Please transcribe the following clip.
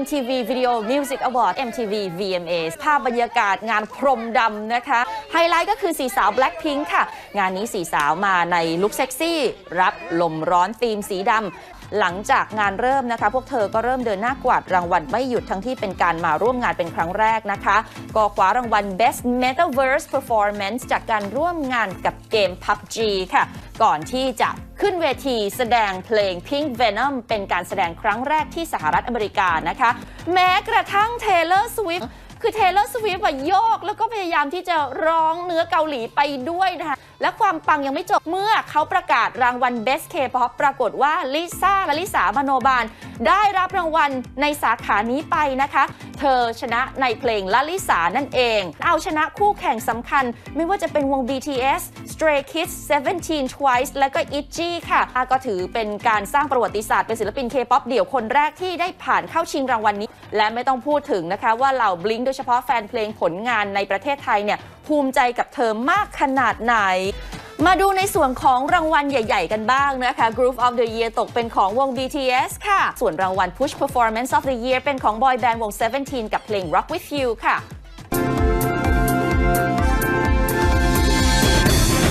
MTV Video Music Award MTV VMAs ภาพบรรยากาศงานพรมดำนะคะ ไฮไลท์ก็คือสีสาว Blackpink ค่ะ งานนี้สีสาวมาในลุคเซ็กซี่ รับลมร้อนธีมสีดำหลังจากงานเริ่มนะคะ พวกเธอก็เริ่มเดินหน้ากวาดรางวัลไม่หยุดทั้งที่เป็นการมาร่วมงานเป็นครั้งแรกนะคะ ก็คว้ารางวัล Best Metaverse Performance จากการร่วมงานกับเกม PUBG ค่ะ ก่อนที่จะ ขึ้นเวทีแสดงเพลง Pink Venom เป็นการแสดงครั้งแรกที่สหรัฐอเมริกานะคะ แม้กระทั่ง Taylor Swift คือ Taylor Swift อะโยก แล้วก็พยายามที่จะร้องเนื้อเกาหลีไปด้วยนะคะและความปังยังไม่จบเมื่อเขาประกาศรางวัล Best K-pop ปรากฏว่าลิซ่าและลิสามโนบาล ได้รับรางวัลในสาขานี้ไปนะคะ เธอชนะในเพลงละลิสานั่นเอง เอาชนะคู่แข่งสำคัญ ไม่ว่าจะเป็นวง BTS Stray Kids 17 Twice และก็ ITZY ค่ะก็ถือเป็นการสร้างประวัติศาสตร์เป็นศิลปิน K-pop เดี่ยวคนแรกที่ได้ผ่านเข้าชิงรางวัลนี้ และไม่ต้องพูดถึงนะคะว่าเหล่า Blink โดยเฉพาะแฟนเพลงผลงานในประเทศไทยเนี่ยภูมิใจกับเธอมากขนาดไหนมาดูในส่วนของรางวัลใหญ่ ๆ กันบ้างนะคะ Groove of the Year ตกเป็นของวง BTS ค่ะ ส่วนรางวัล Push Performance of the Year เป็นของบอยแบนด์วง17กับเพลง Rock with You ค่ะ